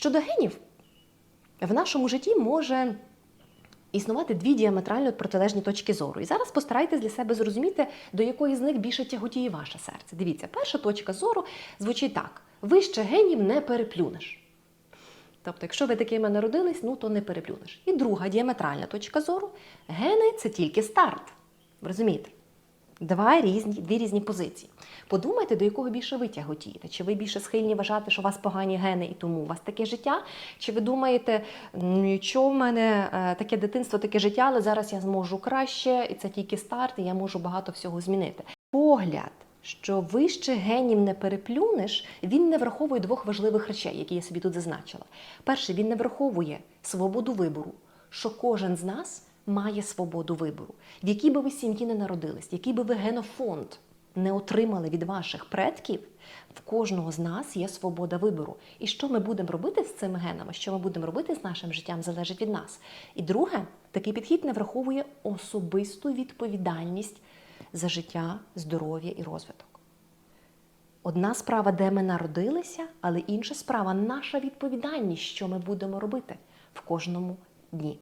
Щодо генів, в нашому житті може існувати дві діаметрально протилежні точки зору. І зараз постарайтесь для себе зрозуміти, до якої з них більше тяготіє ваше серце. Дивіться, перша точка зору звучить так: вище генів не переплюнеш. Тобто, якщо ви такими народились, ну то не переплюнеш. І друга діаметральна точка зору гени це тільки старт. Розумієте? Два різні, дві різні позиції. Подумайте, до якого більше ви тяготієте. Чи ви більше схильні вважати, що у вас погані гени і тому у вас таке життя? Чи ви думаєте, «Ну, нічого в мене е, таке дитинство, таке життя, але зараз я зможу краще, і це тільки старт, і я можу багато всього змінити. Погляд, що вище генів не переплюнеш, він не враховує двох важливих речей, які я собі тут зазначила. Перше, він не враховує свободу вибору, що кожен з нас має свободу вибору. В якій би ви сім'ї не народились, який би ви генофонд не отримали від ваших предків, в кожного з нас є свобода вибору. І що ми будемо робити з цими генами, що ми будемо робити з нашим життям, залежить від нас. І друге, такий підхід не враховує особисту відповідальність за життя, здоров'я і розвиток. Одна справа, де ми народилися, але інша справа наша відповідальність, що ми будемо робити в кожному дні.